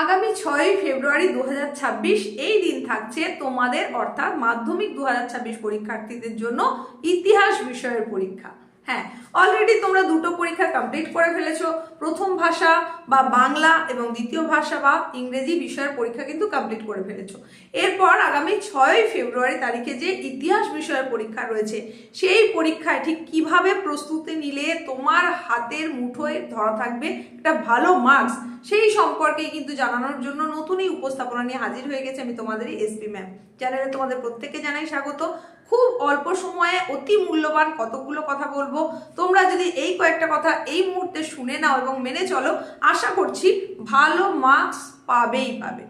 আগামী ছয়ই ফেব্রুয়ারি দু হাজার ছাব্বিশ এই দিন থাকছে তোমাদের, অর্থাৎ মাধ্যমিক দু হাজার ছাব্বিশ পরীক্ষার্থীদের জন্য ইতিহাস বিষয়ের পরীক্ষা। হ্যাঁ অলরেডি তোমরা দুটো পরীক্ষা কমপ্লিট করে ফেলেছো। প্রথম ভাষা বা বাংলা এবং দ্বিতীয় ভাষা বা ইংরেজি বিষয়ের পরীক্ষা কিন্তু কমপ্লিট করে ফেলেছো। এরপর আগামী ছয়ই ফেব্রুয়ারি তারিখে যে ইতিহাস বিষয়ের পরীক্ষা রয়েছে, সেই পরীক্ষায় ঠিক কীভাবে প্রস্তুতি নিলে তোমার হাতের মুঠোয় ধরা থাকবে একটা ভালো মার্কস সেই সম্পর্কে কিন্তু জানানোর জন্য নতুনই উপস্থাপনা নিয়ে হাজির হয়ে গেছে আমি তোমাদেরই এসপি ম্যাম চ্যানেলে তোমাদের প্রত্যেককে জানাই স্বাগত। খুব অল্প সময়ে অতি মূল্যবান কতগুলো কথা বলব। তোমরা যদি এই কয়েকটা কথা এই মুহূর্তে শুনে নাও এবং মেনে চলো, আশা করছি ভালো মার্কস পাবেই পাবে।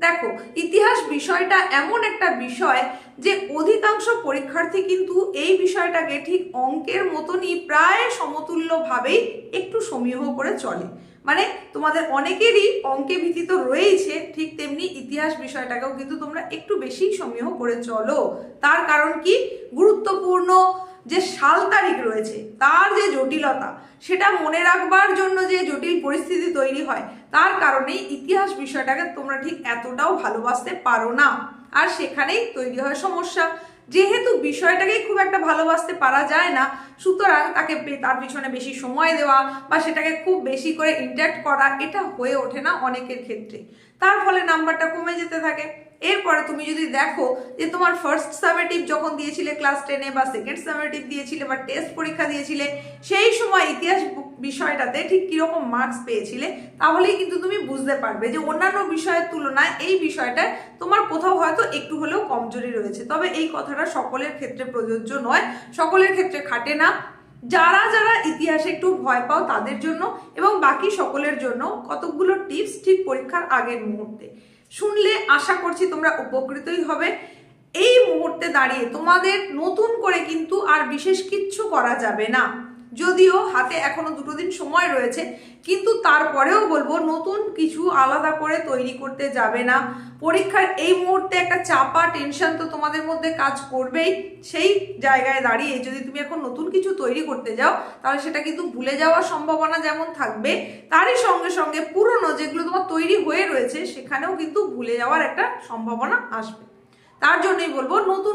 দেখো, ইতিহাস বিষয়টা এমন একটা বিষয় যে অধিকাংশ পরীক্ষার্থী কিন্তু এই বিষয়টাকে ঠিক অঙ্কের মতনই প্রায় সমতুল্যভাবেই একটু সমীহ করে চলে। মানে তোমাদের অনেকেরই অঙ্কে ভীতি তো রয়েছে ঠিক তেমনি ইতিহাস বিষয়টাকেও কিন্তু তোমরা একটু বেশি সমীহ করে চলো। তার কারণ কি? গুরুত্বপূর্ণ যে সাল তারিখ রয়েছে, তার যে জটিলতা, সেটা মনে রাখবার জন্য যে জটিল পরিস্থিতি তৈরি হয়, তার কারণেই ইতিহাস বিষয়টাকে তোমরা ঠিক এতটাও ভালোবাসতে পারো না। আর সেখানেই তৈরি হয় সমস্যা। যেহেতু বিষয়টাকেই খুব একটা ভালোবাসতে পারা যায় না, সুতরাং তাকে তার পিছনে বেশি সময় দেওয়া বা সেটাকে খুব বেশি করে ইন্টাক্ট করা এটা হয়ে ওঠে না অনেকের ক্ষেত্রে। তার ফলে নাম্বারটা কমে যেতে থাকে। এরপরে তুমি যদি দেখো যে তোমার ফার্স্ট সামেটিভ যখন দিয়েছিলে ক্লাস টেনে বা সেকেন্ড সামেটিভ দিয়েছিলে বা টেস্ট পরীক্ষা দিয়েছিলে, সেই সময় ইতিহাস বিষয়টাতে ঠিক কীরকম মার্কস পেয়েছিলে, তাহলেই কিন্তু তুমি বুঝতে পারবে যে অন্যান্য বিষয়ের তুলনায় এই বিষয়টায় তোমার কোথাও হয়তো একটু হলেও কমজোরি রয়েছে। তবে এই কথাটা সকলের ক্ষেত্রে প্রযোজ্য নয়, সকলের ক্ষেত্রে খাটে না। যারা যারা ইতিহাসে একটু ভয় পাও তাদের জন্য এবং বাকি সকলের জন্য কতকগুলো টিপস ঠিক পরীক্ষার আগের মুহূর্তে। শুনলে আশা করছি তোমরা উপকৃতই হবে। এই মুহূর্তে দাঁড়িয়ে তোমাদের নতুন করে কিন্তু আর বিশেষ কিচ্ছু করা যাবে না। যদিও হাতে এখনও দুটো দিন সময় রয়েছে, কিন্তু তারপরেও বলব নতুন কিছু আলাদা করে তৈরি করতে যাবে না। পরীক্ষার এই মুহূর্তে একটা চাপা টেনশন তো তোমাদের মধ্যে কাজ করবেই। সেই জায়গায় দাঁড়িয়ে যদি তুমি এখন নতুন কিছু তৈরি করতে যাও, তাহলে সেটা কিন্তু ভুলে যাওয়ার সম্ভাবনা যেমন থাকবে, তারই সঙ্গে সঙ্গে পুরনো যেগুলো তোমার তৈরি হয়ে রয়েছে, সেখানেও কিন্তু ভুলে যাওয়ার একটা সম্ভাবনা আসবে। তার জন্যই বলব নতুন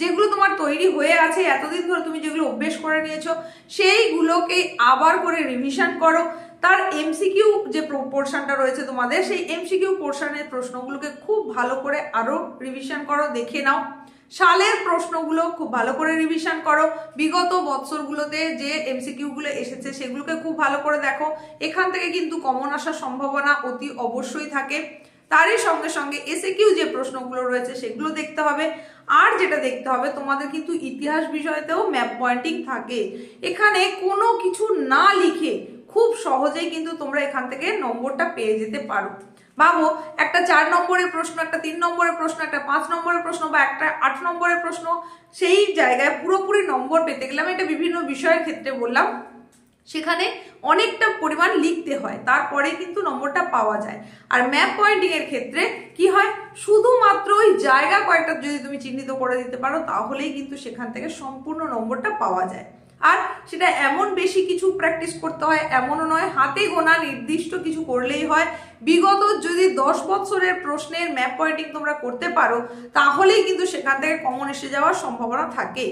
যেগুলো তোমার তৈরি হয়ে আছে, এতদিন ধরে তুমি যেগুলো অভ্যেস করে নিয়েছো, সেইগুলোকে আবার করে রিভিশন করো। তার এমসিকিউ যে পোর্শনটা রয়েছে তোমাদের, সেই এমসিকিউ পোর্শনের প্রশ্নগুলোকে খুব ভালো করে আরও রিভিশন করো, দেখে নাও। সালের প্রশ্নগুলো খুব ভালো করে রিভিশন করো। বিগত বৎসরগুলোতে যে এমসিকিউগুলো এসেছে, সেগুলোকে খুব ভালো করে দেখো। এখান থেকে কিন্তু কমন আসার সম্ভাবনা অতি অবশ্যই থাকে। তারই সঙ্গে সঙ্গে এসে কিউ যে প্রশ্নগুলো রয়েছে, সেগুলো দেখতে হবে। আর যেটা দেখতে হবে, তোমাদের কিন্তু ইতিহাস বিষয়তেও ম্যাপ পয়েন্টিং থাকে। এখানে কোনো কিছু না লিখে খুব সহজেই কিন্তু তোমরা এখান থেকে নম্বরটা পেয়ে যেতে পারো। ভাবো, একটা চার নম্বরের প্রশ্ন, একটা তিন নম্বরের প্রশ্ন, একটা পাঁচ নম্বরের প্রশ্ন বা একটা আট নম্বরের প্রশ্ন, সেই জায়গায় পুরোপুরি নম্বর পেতে গেলে আমি এটা বিভিন্ন বিষয়ের ক্ষেত্রে বললাম। সেখানে অনেকটা পরিমাণ লিখতে হয়, তারপরে কিন্তু নম্বরটা পাওয়া যায়। আর ম্যাপ পয়েন্টিং এর ক্ষেত্রে কি হয়? শুধুমাত্র ওই জায়গা কয়েকটা যদি তুমি চিহ্নিত করে দিতে পারো, তাহলেই কিন্তু সেখান থেকে সম্পূর্ণ নম্বরটা পাওয়া যায়। আর সেটা এমন বেশি কিছু প্র্যাকটিস করতে হয়, এমনও নয়, হাতে গোনা নির্দিষ্ট কিছু করলেই হয়। বিগত যদি দশ বছরের প্রশ্নের ম্যাপ পয়েন্টিং তোমরা করতে পারো, তাহলেই কিন্তু সেখান থেকে কমন এসে যাওয়ার সম্ভাবনা থাকে।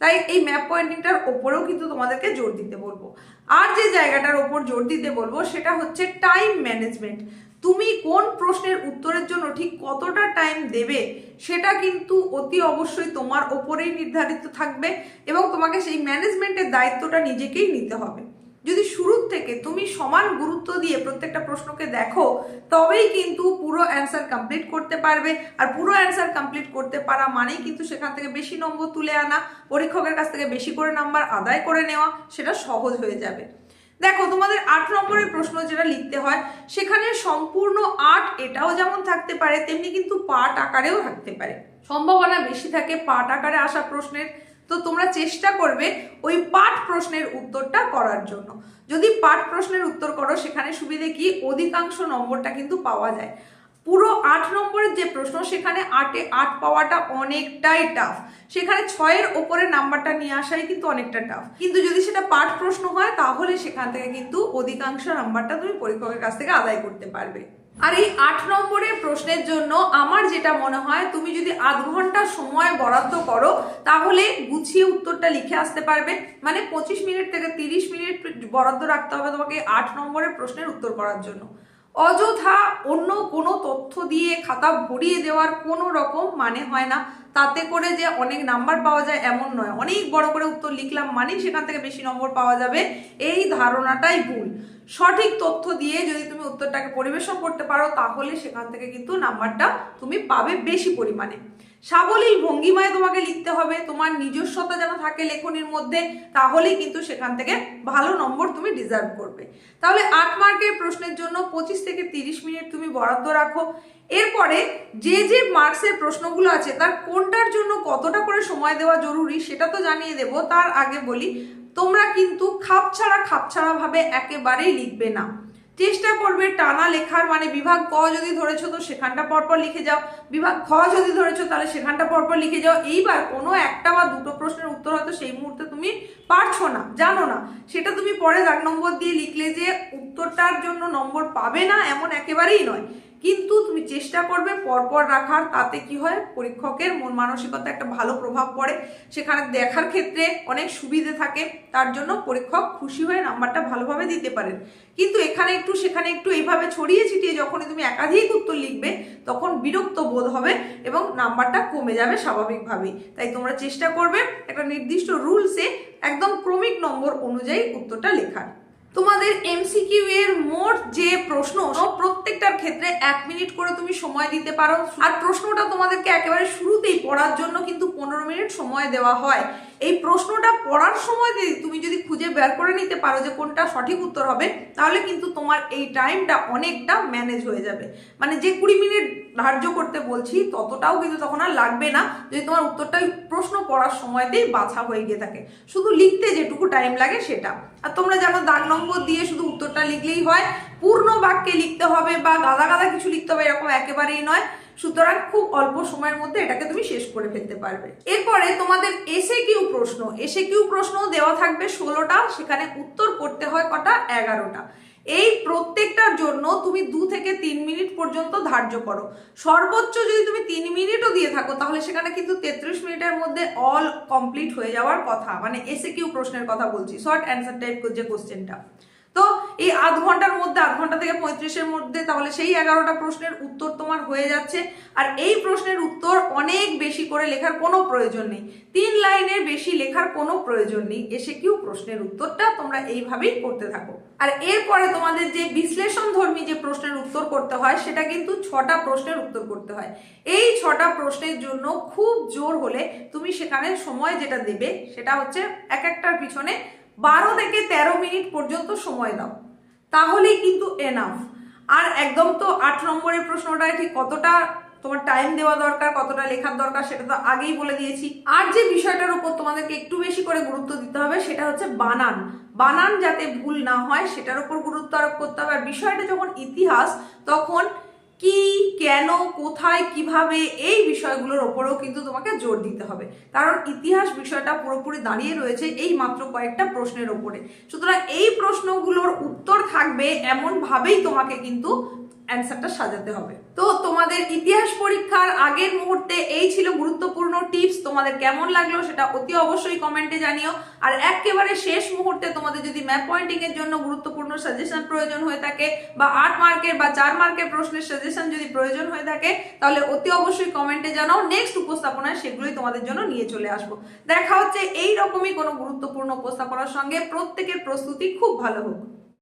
তাই এই ম্যাপ পয়েন্টিংটার ওপরেও কিন্তু তোমাদেরকে জোর দিতে বলব। আর যে জায়গাটার ওপর জোর দিতে বলব, সেটা হচ্ছে টাইম ম্যানেজমেন্ট তুমি কোন প্রশ্নের উত্তরের জন্য ঠিক কতটা টাইম দেবে, সেটা কিন্তু অতি অবশ্যই তোমার ওপরেই নির্ধারিত থাকবে এবং তোমাকে সেই ম্যানেজমেন্টের দায়িত্বটা নিজেকেই নিতে হবে। যদি শুরুর থেকে তুমি সমান গুরুত্ব দিয়ে প্রত্যেকটা প্রশ্নকে দেখো, তবেই কিন্তু পুরো অ্যান্সার কমপ্লিট করতে পারবে। আর পুরো অ্যান্সার কমপ্লিট করতে পারা মানেই কিন্তু সেখান থেকে বেশি নম্বর তুলে আনা, পরীক্ষকের কাছ থেকে বেশি করে নাম্বার আদায় করে নেওয়া, সেটা সহজ হয়ে যাবে। দেখো, তোমাদের আট নম্বরের প্রশ্ন যেটা লিখতে হয়, সেখানে সম্পূর্ণ আট এটাও যেমন থাকতে পারে, তেমনি কিন্তু পাট আকারেও থাকতে পারে। সম্ভাবনা বেশি থাকে পাট আকারে আসা প্রশ্নের। তো তোমরা চেষ্টা করবে ওই পাঠ প্রশ্নের উত্তরটা করার জন্য। যদি পাঠ প্রশ্নের উত্তর করো, সেখানে সুবিধে কি? অধিকাংশ নম্বরটা কিন্তু পাওয়া যায়। পুরো আট নম্বরের যে প্রশ্ন, সেখানে আটে আট পাওয়াটা অনেকটাই টাফ সেখানে ছয়ের ওপরে নাম্বারটা নিয়ে আসাই কিন্তু অনেকটা টাফ কিন্তু যদি সেটা পাঠ প্রশ্ন হয়, তাহলে সেখান থেকে কিন্তু অধিকাংশ নাম্বারটা তুমি পরীক্ষকের কাছ থেকে আদায় করতে পারবে। আর এই আট নম্বরের প্রশ্নের জন্য আমার যেটা মনে হয়, তুমি যদি আধ ঘণ্টা সময় বরাদ্দ করো, তাহলে গুছিয়ে উত্তরটা লিখে আসতে পারবে। মানে পঁচিশ মিনিট থেকে তিরিশ মিনিট বরাদ্দ রাখতে হবে তোমাকে আট নম্বরের প্রশ্নের উত্তর করার জন্য। অযথা অন্য কোনো তথ্য দিয়ে খাতা ভরিয়ে দেওয়ার কোনো রকম মানে হয় না। তাতে করে যে অনেক নাম্বার পাওয়া যায়, এমন নয়। অনেক বড় করে উত্তর লিখলাম মানেই সেখান থেকে বেশি নম্বর পাওয়া যাবে। এই ধারণাটাই ভুল। সঠিক তথ্য দিয়ে যদি তুমি উত্তরটাকে পরিবেশন করতে পারো, তাহলে সেখান থেকে কিন্তু নাম্বারটা তুমি পাবে বেশি পরিমাণে। সাবলীল ভঙ্গিমায় তোমাকে লিখতে হবে, তোমার নিজস্বতা যেন থাকে লেখনির মধ্যে, তাহলেই কিন্তু সেখান থেকে ভালো নম্বর তুমি ডিজার্ভ করবে। তাহলে আট মার্কের প্রশ্নের জন্য পঁচিশ থেকে তিরিশ মিনিট তুমি বরাদ্দ রাখো। এরপরে যে যে মার্কসের প্রশ্নগুলো আছে, তার কোনটার জন্য কতটা করে সময় দেওয়া জরুরি সেটা তো জানিয়ে দেবো। তার আগে বলি তোমরা কিন্তু খাপছাড়া খাপছাড়া ভাবে একেবারেই লিখবে না। চেষ্টা করবে টানা লেখার মানে বিভাগ ক যদি ধরেছো তো সেখানটা পরপর লিখে যাও। বিভাগ খ যদি ধরেছো তাহলে সেখানটা পরপর লিখে যাও। এইবার কোনো একটা বা দুটো প্রশ্নের উত্তর হয়তো সেই মুহূর্তে তুমি পারছ না, জানো না। সেটা তুমি পরে দাগ নম্বর দিয়ে লিখলে যে উত্তরটার জন্য নম্বর পাবে না, এমন একেবারেই নয়। কিন্তু তুমি চেষ্টা করবে পরপর রাখার, তাতে কি হয়? পরীক্ষকের মন মানসিকতা একটা ভালো প্রভাব পড়ে। সেখানে দেখার ক্ষেত্রে অনেক সুবিধে থাকে। তার জন্য পরীক্ষক খুশি হয়ে নাম্বারটা ভালোভাবে দিতে পারেন। কিন্তু এখানে একটু, সেখানে একটু এইভাবে ছড়িয়ে ছিটিয়ে যখনই তুমি একাধিক উত্তর লিখবে, তখন বিরক্ত বোধ হবে এবং নাম্বারটা কমে যাবে স্বাভাবিকভাবেই। তাই তোমরা চেষ্টা করবে একটা নির্দিষ্ট রুলসে একদম ক্রমিক নম্বর অনুযায়ী উত্তরটা লেখার। তোমাদের এমসিকিউ এর মোট যে প্রশ্ন প্রত্যেকটার ক্ষেত্রে এক মিনিট করে তুমি সময় দিতে পারো। আর প্রশ্নটা তোমাদেরকে একেবারে শুরুতেই পড়ার জন্য কিন্তু পনেরো মিনিট সময় দেওয়া হয়। এই প্রশ্নটা পড়ার সময় তুমি যদি খুঁজে বের করে নিতে পারো যে কোনটা সঠিক উত্তর হবে, তাহলে কিন্তু তোমার এই টাইমটা অনেকটা ম্যানেজ হয়ে যাবে। মানে যে কুড়ি মিনিট ধার্য করতে বলছি, ততটাও কিন্তু তখন আর লাগবে না যদি তোমার উত্তরটা ওই প্রশ্ন পড়ার সময়তেই বাছা হয়ে গিয়ে থাকে। শুধু লিখতে যেটুকু টাইম লাগে সেটা। আর তোমরা জানো, দাগ নম্বর দিয়ে শুধু উত্তরটা লিখলেই হয়। পূর্ণ বাক্যে লিখতে হবে বা গাদা গাদা কিছু লিখতে হবে এরকম একেবারেই নয়। সুতরাং খুব অল্প সময়ের মধ্যে এটাকে তুমি শেষ করে ফেলতে পারবে। এরপরে তোমাদের এসে কিউ প্রশ্ন। এসে কিউ প্রশ্ন দেওয়া থাকবে ষোলোটা, সেখানে উত্তর করতে হয় কটা? এগারোটা। এই প্রত্যেকটার জন্য তুমি দু থেকে তিন মিনিট পর্যন্ত ধার্য করো। সর্বোচ্চ যদি তুমি তিন মিনিটও দিয়ে থাকো, তাহলে সেখানে কিন্তু তেত্রিশ মিনিটের মধ্যে অল কমপ্লিট হয়ে যাওয়ার কথা মানে এসে কিউ প্রশ্নের কথা বলছি। শর্ট অ্যান্সার টাইপ যে কোশ্চেনটা এই আধ ঘণ্টার মধ্যে, আধ ঘণ্টা থেকে পঁয়ত্রিশের মধ্যে, তাহলে সেই এগারোটা প্রশ্নের উত্তর তোমার হয়ে যাচ্ছে। আর এই প্রশ্নের উত্তর অনেক বেশি করে লেখার কোনো প্রয়োজন নেই। তিন লাইনের বেশি লেখার কোনো প্রয়োজন নেই। এসে কিউ প্রশ্নের উত্তরটা তোমরা এইভাবেই করতে থাকো। আর এরপরে তোমাদের যে বিশ্লেষণ ধর্মী যে প্রশ্নের উত্তর করতে হয়, সেটা কিন্তু ছটা প্রশ্নের উত্তর করতে হয়। এই ছটা প্রশ্নের জন্য খুব জোর হলে তুমি সেখানে সময় যেটা দেবে, সেটা হচ্ছে এক একটার পিছনে বারো থেকে তেরো মিনিট পর্যন্ত সময় দাও। তাহলেই কিন্তু এনাফ আর একদম তো আট নম্বরের প্রশ্নটায় ঠিক কতটা তোমার টাইম দেওয়া দরকার, কতটা লেখার দরকার সেটা তো আগেই বলে দিয়েছি। আর যে বিষয়টার উপর তোমাদেরকে একটু বেশি করে গুরুত্ব দিতে হবে সেটা হচ্ছে বানান। বানান যাতে ভুল না হয় সেটার উপর গুরুত্ব আরোপ করতে হবে। আর বিষয়টা যখন ইতিহাস, তখন কি, কেন, কোথায়, কীভাবে, এই বিষয়গুলোর ওপরেও কিন্তু তোমাকে জোর দিতে হবে। কারণ ইতিহাস বিষয়টা পুরোপুরি দাঁড়িয়ে রয়েছে এই মাত্র কয়েকটা প্রশ্নের ওপরে। সুতরাং এই প্রশ্নগুলোর উত্তর থাকবে এমনভাবেই তোমাকে কিন্তু অ্যান্সারটা সাজাতে হবে। তো তোমাদের ইতিহাস পরীক্ষার আগের মুহূর্তে এই ছিল গুরুত্বপূর্ণ টিপস তোমাদের কেমন লাগল সেটা অতি অবশ্যই কমেন্টে জানিও। আর একেবারে শেষ মুহূর্তে তোমাদের যদি ম্যাপ পয়েন্টিং এর জন্য গুরুত্বপূর্ণ সাজেশন প্রয়োজন হয়ে থাকে বা আট মার্কের বা চার মার্কের প্রশ্নের সাজেশন যদি প্রয়োজন হয়ে থাকে, তাহলে অতি অবশ্যই কমেন্টে জানাও। নেক্সট উপস্থাপনায় সেগুলোই তোমাদের জন্য নিয়ে চলে আসব। দেখা হচ্ছে এই রকমই কোনো গুরুত্বপূর্ণ উপস্থাপনার সঙ্গে। প্রত্যেকের প্রস্তুতি খুব ভালো হোক।